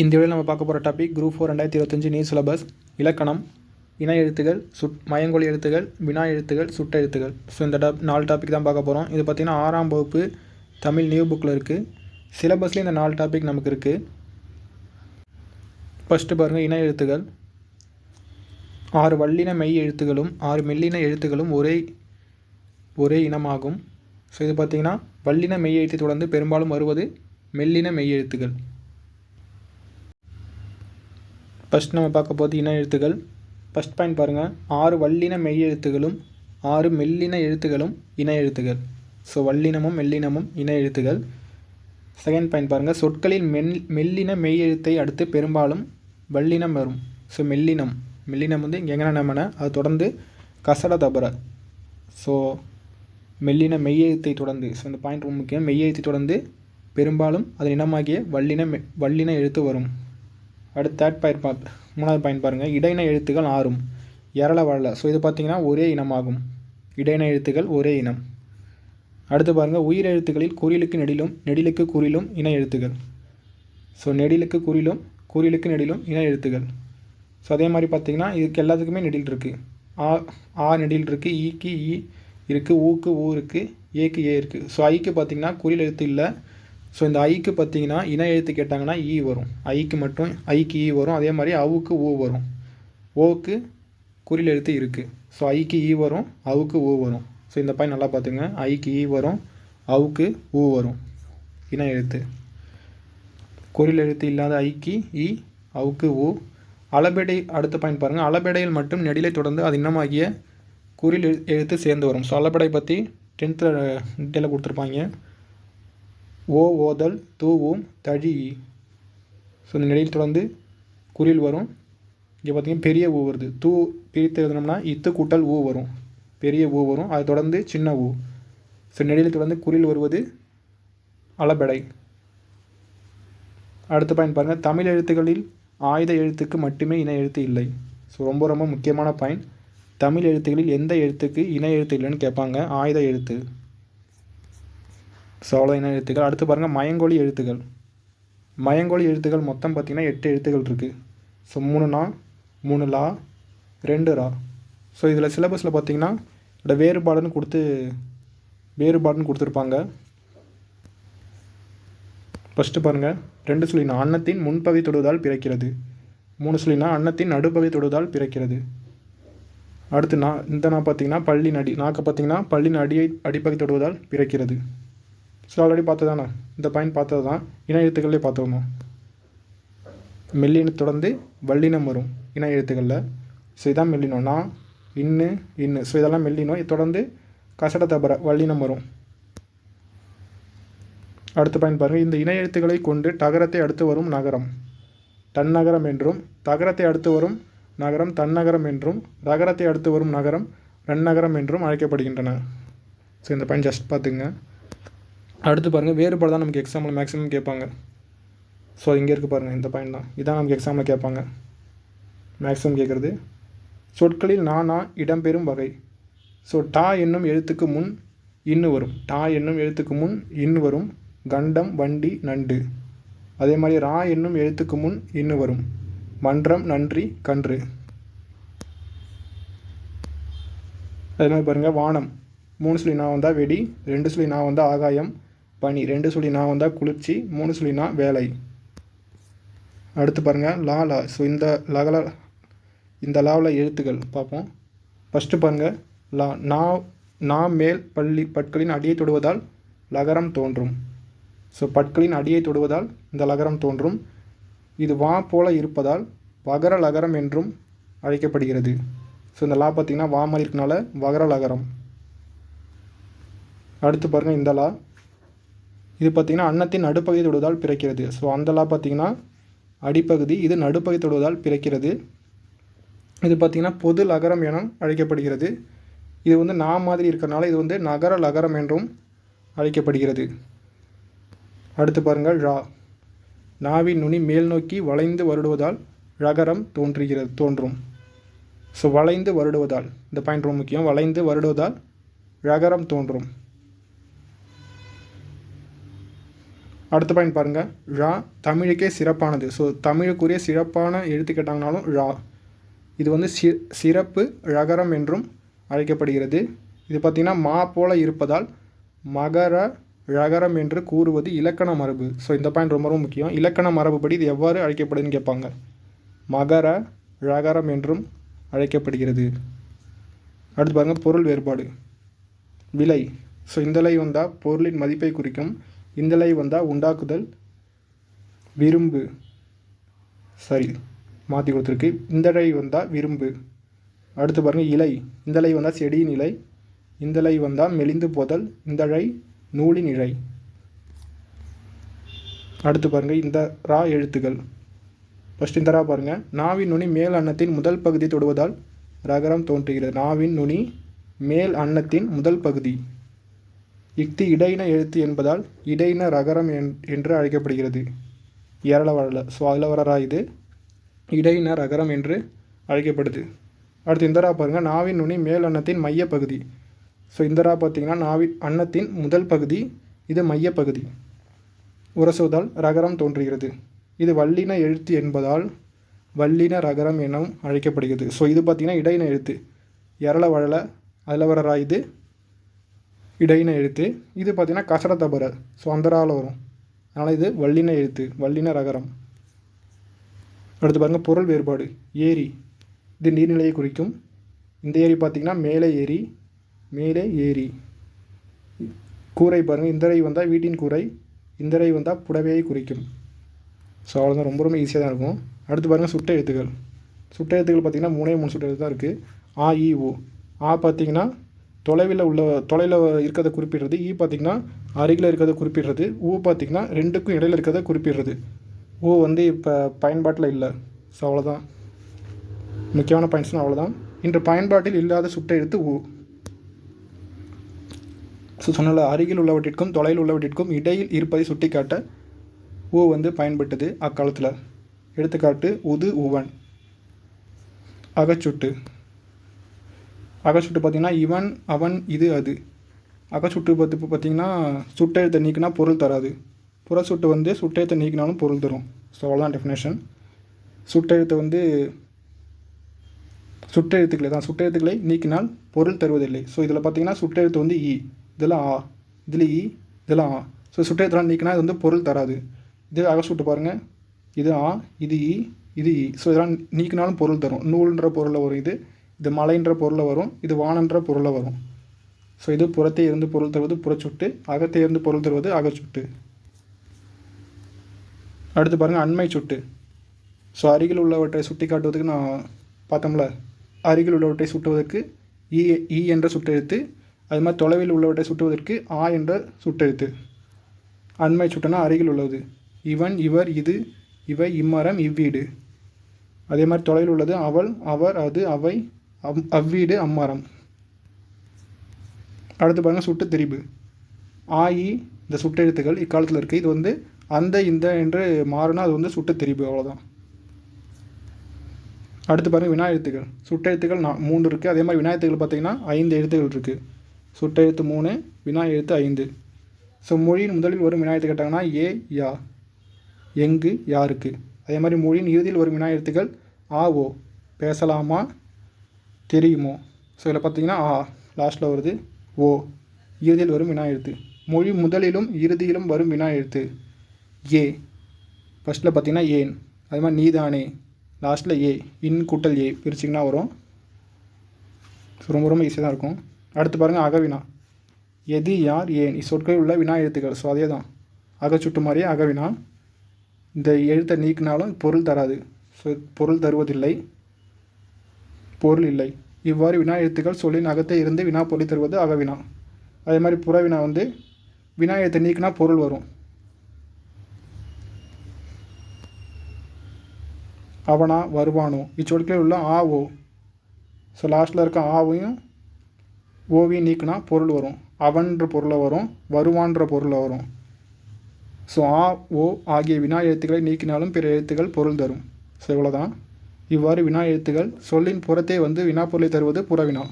இந்த வீடியோவில் நம்ம பார்க்க போகிற டாபிக் குரூப் ஃபோர் ரெண்டாயிரத்தி இருபத்தஞ்சு நீர் சிலபஸ் இலக்கணம் இன எழுத்துகள் சுட் மயங்கொலி எழுத்துகள் வினா எழுத்துகள் சுட்ட எழுத்துகள். ஸோ இந்த டாப் நாலு டாபிக் தான் பார்க்க போகிறோம் இது பார்த்திங்கன்னா ஆறாம் வகுப்பு தமிழ் நியூ புக்கில் இருக்குது சிலபஸ்லேயும் இந்த நாலு டாபிக் நமக்கு இருக்குது ஃபஸ்ட்டு பாருங்கள் இன எழுத்துகள். ஆறு வல்லின மெய் எழுத்துகளும் ஆறு மெல்லின எழுத்துகளும் ஒரே ஒரே இனமாகும். ஸோ இது பார்த்திங்கன்னா வல்லின மெய் எழுத்தை தொடர்ந்து பெரும்பாலும் வருவது மெல்லின மெய் எழுத்துகள். ஃபஸ்ட் நம்ம பார்க்க போது இன எழுத்துகள் ஃபஸ்ட் பாயிண்ட் பாருங்கள் ஆறு வல்லின மெய் எழுத்துகளும் ஆறு மெல்லின எழுத்துகளும் இன எழுத்துகள் ஸோ வல்லினமும் மெல்லினமும் இன எழுத்துகள் செகண்ட் பாயிண்ட் பாருங்கள் சொற்களில் மெல் மெல்லின மெய் எழுத்தை அடுத்து பெரும்பாலும் வல்லினம் வரும். ஸோ மெல்லினம். மெல்லினம் வந்து இங்கே எங்கே நம்மன அது தொடர்ந்து கசட தபர. ஸோ மெல்லின மெய் எழுத்தை தொடர்ந்து. ஸோ இந்த பாயிண்ட் ரொம்ப முக்கியம். மெய்யெழுத்தை தொடர்ந்து பெரும்பாலும் அதன் இனமாகிய வல்லின மெ வல்லின எழுத்து வரும். அடுத்து தேர்ட் பாயிண்ட் பார்த்து மூணாவது பாயிண்ட் பாருங்கள் இடையின எழுத்துக்கள் ஆறும். எரள வரல ஸோ இது பார்த்தீங்கன்னா ஒரே இனமாகும். இடையின எழுத்துக்கள் ஒரே இனம். அடுத்து பாருங்கள் உயிர் எழுத்துக்களில் குறிலுக்கு நெடிலும் நெடிலுக்கு குறிலும் இன எழுத்துக்கள். ஸோ நெடிலுக்கு குறிலும் குறிலுக்கு நெடிலும் இன எழுத்துக்கள். ஸோ அதே மாதிரி பார்த்தீங்கன்னா இதுக்கு எல்லாத்துக்குமே நெடில் இருக்குது ஆ ஆ நெடில் இருக்குது ஈக்கு ஈ இருக்குது ஊக்கு ஊ இருக்குது ஏக்கு ஏ இருக்குது ஸோ ஐக்கு பார்த்தீங்கன்னா குறில் எழுத்து இல்லை. ஸோ இந்த ஐக்கு பார்த்தீங்கன்னா இன எழுத்து கேட்டாங்கன்னா ஈ வரும். ஐக்கு மட்டும் ஐக்கு ஈ e வரும். அதே மாதிரி அவுக்கு ஊ வரும். ஓக்கு குறில் எழுத்து இருக்குது ஸோ ஐக்கு ஈ e வரும் அவுக்கு ஊ வரும். ஸோ இந்த பாயிண்ட் நல்லா பார்த்துங்க. ஐக்கு ஈ வரும் அவுக்கு ஊ வரும். இன எழுத்து. குறில் எழுத்து இல்லாத ஐக்கு ஈ அவுக்கு ஊ அளபெடை அடுத்த பாயிண்ட் பாருங்கள் அளபெடையில் மட்டும் நெடிலை தொடர்ந்து அது இன்னமாகிய குறில் எழு எழுத்து சேர்ந்து வரும். ஸோ அளபெடை பற்றி டென்த்தில் டீட்டெயிலாக கொடுத்துருப்பாங்க. ஓ ஓதல் தூவும் தழி ஸோ இந்த நிலையில் தொடர்ந்து குறில் வரும். இங்கே பார்த்தீங்கன்னா பெரிய ஊ வருது. தூ பிரித்து எழுதணும்னா இத்து கூட்டல் ஊ வரும். பெரிய ஊ வரும். அதை தொடர்ந்து சின்ன ஊ. ஸோ நெடியில் தொடர்ந்து குறில் வருவது அளபெடை. அடுத்த பாயிண்ட் பாருங்கள் தமிழ் எழுத்துக்களில் ஆயுத எழுத்துக்கு மட்டுமே இன எழுத்து இல்லை. ஸோ ரொம்ப ரொம்ப முக்கியமான பாயிண்ட். தமிழ் எழுத்துக்களில் எந்த எழுத்துக்கு இன எழுத்து இல்லைன்னு கேட்பாங்க. ஆயுத எழுத்து. ஸோ அவ்வளோ இன எழுத்துக்கள். அடுத்து பாருங்கள் மயங்கொழி எழுத்துக்கள். மயங்கொழி எழுத்துக்கள் மொத்தம் பார்த்திங்கன்னா எட்டு எழுத்துக்கள் இருக்குது ஸோ மூணு நா மூணு லா ரெண்டு ரா. ஸோ இதில் சிலபஸில் பார்த்தீங்கன்னா இதோட வேறுபாடுன்னு கொடுத்து வேறுபாடுன்னு கொடுத்துருப்பாங்க. ஃபஸ்ட்டு பாருங்கள் ரெண்டு சொல்லினா அன்னத்தின் முன்பகை தொடுவதால் பிறக்கிறது. மூணு சொல்லினா அன்னத்தின் நடுப்பகை தொடுவதால் பிறக்கிறது. அடுத்து நான் இந்த நான் பார்த்தீங்கன்னா பள்ளி நடி நாக்கு பார்த்தீங்கன்னா பள்ளியின் அடியை அடிப்பகுதி தொடுவதால் பிறக்கிறது. ஸோ ஆல்ரெடி பார்த்ததானே? இந்த பாயிண்ட் பார்த்தது தான் இன எழுத்துக்களே பார்த்தோம் மெல்லினம் தொடர்ந்து வல்லினம் வரும் இன எழுத்துக்களில். ஸோ இதான் மெல்லினம். நான் இன்னு இன்னு. ஸோ இதெல்லாம் மெல்லினம். இது தொடர்ந்து கசட தபர வல்லினம் வரும். அடுத்த பாயிண்ட் பாருங்கள் இந்த இன எழுத்துக்களை கொண்டு டகரத்தை அடுத்து வரும் நகரம். தன்னகரம் என்றும் தகரத்தை அடுத்து வரும் நகரம் தன்னகரம் என்றும் தகரத்தை அடுத்து வரும் நகரம் ரன்னகரம் என்றும் அழைக்கப்படுகின்றன. ஸோ இந்த பாயிண்ட் ஜஸ்ட் பார்த்துங்க அடுத்து பாருங்கள் வேறுபாடு தான் நமக்கு எக்ஸாமில் மேக்ஸிமம் கேட்பாங்க. ஸோ இங்கே இருக்குது பாருங்கள் இந்த பாயிண்ட் தான். இதான் நமக்கு எக்ஸாமில் கேட்பாங்க. மேக்ஸிமம் கேட்குறது. சொற்களில் நானா இடம்பெறும் வகை. ஸோ டா என்னும் எழுத்துக்கு முன் இன்னு வரும். டா என்னும் எழுத்துக்கு முன் இன்னு வரும். கண்டம் வண்டி நண்டு. அதே மாதிரி ரா என்னும் எழுத்துக்கு முன் இன்னு வரும். மன்றம் நன்றி கன்று. அதே மாதிரி பாருங்கள் வானம். மூணு சொல்லி நான் வந்தால் வெடி ரெண்டு சொல்லி நான் வந்தால் ஆகாயம். பனி. ரெண்டு சொல்லி நான் வந்தால் குளிர்ச்சி மூணு சொல்லி நான் வேலை. அடுத்து பாருங்கள் லா லா ஸோ இந்த லகல இந்த லாவில் எழுத்துக்கள் பார்ப்போம். ஃபஸ்ட்டு பாருங்கள் லா நா நா மேல் பள்ளி பற்களின் அடியை தொடுவதால் லகரம் தோன்றும். ஸோ பற்களின் அடியை தொடுவதால் இந்த லகரம் தோன்றும். இது வா போல இருப்பதால் வகர லகரம் என்றும் அழைக்கப்படுகிறது. ஸோ இந்த லா பார்த்திங்கன்னா வா மாதிரி இருக்கனால வகர லகரம். அடுத்து பாருங்கள் இந்த லா. இது பார்த்திங்கன்னா அன்னத்தின் நடுப்பகுதி தொடுவதால் பிறக்கிறது. ஸோ அந்தலா பார்த்திங்கன்னா அடிப்பகுதி இது நடுப்பகுதி தொடுவதால் பிறக்கிறது. இது பார்த்திங்கன்னா பொது லகரம் என அழைக்கப்படுகிறது. இது வந்து நா மாதிரி இருக்கிறனால இது வந்து நகர லகரம் என்றும் அழைக்கப்படுகிறது. அடுத்து பாருங்கள் ழா நாவின் நுனி மேல் நோக்கி வளைந்து வருடுவதால் ரகரம் தோன்றுகிறது தோன்றும். ஸோ வளைந்து வருடுவதால் இந்த பாயிண்ட் ரொம்ப முக்கியம். வளைந்து வருடுவதால் ரகரம் தோன்றும். அடுத்த பாயிண்ட் பாருங்கள் ழா தமிழுக்கே சிறப்பானது. ஸோ தமிழுக்குரிய சிறப்பான எழுத்து கேட்டாங்கனாலும் ழா. இது வந்து சி சிறப்பு ழகரம் என்றும் அழைக்கப்படுகிறது. இது பார்த்திங்கன்னா மா போல இருப்பதால் மகர ழகரம் என்று கூறுவது இலக்கண மரபு. ஸோ இந்த பாயிண்ட் ரொம்ப ரொம்ப முக்கியம். இலக்கண மரபுப்படி இது எவ்வாறு அழைக்கப்படுதுன்னு கேட்பாங்க. மகர ழகரம் என்றும் அழைக்கப்படுகிறது. அடுத்து பாருங்கள் பொருள் வேறுபாடு. விலை. ஸோ இந்த லை வந்தால் பொருளின் மதிப்பை குறிக்கும். இந்தலை வந்தால் உண்டாக்குதல் விரும்பு. சரி மாற்றி கொடுத்துருக்கு. இந்தழை வந்தால் விரும்பு. அடுத்து பாருங்கள் இலை. இந்தலை வந்தால் செடியின் இலை. இந்தலை வந்தால் மெலிந்து போதல். இந்தழை நூலின் இழை. அடுத்து பாருங்கள் இந்த ரா எழுத்துக்கள். ஃபஸ்ட் இந்த ரா பாருங்கள் நாவின் நுனி மேல் அன்னத்தின் முதல் பகுதி தொடுவதால் ரகரம் தோன்றுகிறது. நாவின் நுனி மேல் அன்னத்தின் முதல் பகுதி. இஃது இடையின எழுத்து என்பதால் இடையின ரகரம் என்று அழைக்கப்படுகிறது. ஏரள வழல ஸோ அதில் வர இது. இடையின ரகரம் என்று அழைக்கப்படுது. அடுத்து இந்தரா பாருங்கள் நாவின் நுனி மேல் அன்னத்தின் மையப்பகுதி ஸோ இந்தரா பார்த்திங்கன்னா பார்த்தீங்கன்னா நாவின் அன்னத்தின் முதல் பகுதி இது மையப்பகுதி உரசுவதால் ரகரம் தோன்றுகிறது. இது வல்லின எழுத்து என்பதால் வல்லின ரகரம் எனவும் அழைக்கப்படுகிறது. ஸோ இது பார்த்திங்கன்னா இடையின எழுத்து. எரள வழல அதில் வர இது. இடையின எழுத்து. இது பார்த்திங்கன்னா கசட தபர ஸோ அந்தரால் வரும். அதனால் இது வல்லின எழுத்து வல்லின ரகரம். அடுத்து பாருங்கள் பொருள் வேறுபாடு. ஏரி. இது நீர்நிலையை குறிக்கும். இந்த ஏரி பார்த்திங்கன்னா மேலே ஏரி மேலே ஏரி. கூரை பாருங்கள் இந்தரை வந்தால் வீட்டின் கூரை இந்தரை வந்தால் புடவையை குறிக்கும். ஸோ அவ்வளோதான் ரொம்ப ரொம்ப ஈஸியாக தான் இருக்கும். அடுத்து பாருங்கள் சுட்ட எழுத்துக்கள். சுட்ட எழுத்துக்கள் பார்த்திங்கன்னா மூணே மூணு சுட்ட எழுத்து தான் இருக்குது ஆ இ ஓ. ஆ பார்த்திங்கன்னா தொலைவில் உள்ள தொலைவில் இருக்கிறத குறிப்பிடுறது e ஈ பார்த்திங்கன்னா அருகில் இருக்கிறத குறிப்பிடுறது ஊ பார்த்திங்கன்னா ரெண்டுக்கும் இடையில இருக்கிறத குறிப்பிடுறது. ஊ வந்து இப்போ பயன்பாட்டில் இல்லை. ஸோ அவ்வளோதான் முக்கியமான பாயிண்ட்ஸ்னால் அவ்வளோதான் இன்று பயன்பாட்டில் இல்லாத சுட்ட எழுத்து ஊ ஸோ சொன்னல அருகில் உள்ளவற்றிற்கும் தொலைவில் உள்ளவற்றிற்கும் இடையில் இருப்பதை சுட்டிக்காட்ட ஊ வந்து பயன்பட்டது அக்காலத்தில். எடுத்துக்காட்டு உது உவன். அகச்சுட்டு. அகச்சுட்டு பார்த்தீங்கன்னா இவன் அவன் இது அது. அகச்சுட்டு பார்த்து இப்போ பார்த்திங்கன்னா சுட்டெழுத்தை நீக்கினா பொருள் தராது. புறச்சுட்டு வந்து சுட்டெழுத்தை நீக்கினாலும் பொருள் தரும். ஸோ அவ்வளோதான் டெஃபினேஷன் சுட்டெழுத்தை வந்து சுட்டெழுத்துக்களை தான். சுட்டெழுத்துக்களை நீக்கினால் பொருள் தருவதில்லை. ஸோ இதில் பார்த்தீங்கன்னா சுட்டெழுத்து வந்து இ இதில் ஆ இதில் இ இதில் ஆ. ஸோ சுட்டெழுத்துலாம் நீக்கினா இது வந்து பொருள் தராது. இது அகச்சுட்டு பாருங்கள் இது ஆ இது இ இது இ. ஸோ இதெல்லாம் நீக்கினாலும் பொருள் தரும். நூல்ன்ற பொருளில் ஒரு இது. இது மலைன்ற பொருளில் வரும் இது வானன்ற பொருளில் வரும். ஸோ இது புறத்தை இருந்து பொருள் தருவது புறச்சுட்டு அகத்தை இருந்து பொருள் தருவது அகச்சுட்டு. அடுத்து பாருங்கள் அண்மை சுட்டு. ஸோ அருகில் உள்ளவற்றை சுட்டி காட்டுவதற்கு நான் பார்த்தோம்ல அருகில் உள்ளவற்றை சுட்டுவதற்கு இ இ என்ற சுட்டெழுத்து அது மாதிரி தொலைவில் உள்ளவற்றை சுட்டுவதற்கு ஆ என்ற சுட்டெழுத்து. அண்மை சுட்டுனா அருகில் உள்ளது. இவன் இவர் இது இவை இம்மரம் இவ்வீடு. அதே மாதிரி தொலைவில் உள்ளது அவள் அவர் அது அவை அம் அவ்வீடு அம்மரம். அடுத்து பாருங்கள் சுட்டு திரிபு. ஆயி இந்த சுட்டெழுத்துக்கள் இக்காலத்தில் இருக்குது இது வந்து அந்த இந்த என்று மாறினா அது வந்து சுட்டு திரிபு அவ்வளோதான் அடுத்து பாருங்கள் வினா எழுத்துக்கள். சுட்டெழுத்துக்கள் நான் மூணு இருக்குது அதே மாதிரி வினா எழுத்துக்கள் பார்த்தீங்கன்னா ஐந்து எழுத்துக்கள் இருக்குது சுட்டெழுத்து மூணு வினா எழுத்து ஐந்து. ஸோ மொழியின் முதலில் வரும் வினா எழுத்து கேட்டாங்கன்னா ஏ யா. எங்கு யாருக்கு. அதே மாதிரி மொழியின் இறுதியில் வரும் வினா எழுத்துக்கள் ஆ ஓ. பேசலாமா? தெரியுமோ? ஸோ இதில் பார்த்தீங்கன்னா ஆ லாஸ்ட்டில் வருது ஓ இறுதியில் வரும் வினா எழுத்து. மொழி முதலிலும் இறுதியிலும் வரும் வினா எழுத்து. ஏ. ஃபஸ்ட்டில் பார்த்தீங்கன்னா ஏன். அது மாதிரி நீதானே. லாஸ்ட்டில் ஏ. இன் கூட்டல் ஏ. பிரிச்சிங்கன்னா வரும். ஸோ ரொம்ப ரொம்ப ஈஸியாக தான் இருக்கும். அடுத்து பாருங்கள் அகவினா எது யார் ஏன். இச்சொற்களில் உள்ள வினா எழுத்துக்கள். ஸோ அதே தான். அகச்சுட்டு மாதிரியே அகவினா இந்த எழுத்தை நீக்கினாலும் பொருள் தராது. ஸோ பொருள் தருவதில்லை. பொருள் இல்லை. இவ்வாறு வினா எழுத்துக்கள் சொல்லின் அகத்தை இருந்து வினா பொருள் தருவது அகவினா அதே மாதிரி புறவினா வந்து வினா எழுத்தை நீக்கினா பொருள் வரும். அவனா வருவானோ? இச்சொற்களில் உள்ள ஆ ஓ ஸோ லாஸ்ட்டில் இருக்க ஆவையும் ஓவியும் நீக்கினா பொருள் வரும். அவன்ற பொருளை வரும் வருவான்ற பொருளை வரும். ஸோ ஆ ஓ ஆகிய வினா எழுத்துக்களை நீக்கினாலும் பிற எழுத்துக்கள் பொருள் தரும். ஸோ இவ்வளோதான் இவ்வாறு வினா எழுத்துக்கள் சொல்லின் புறத்தே வந்து வினா பொருளை தருவது புறவினா.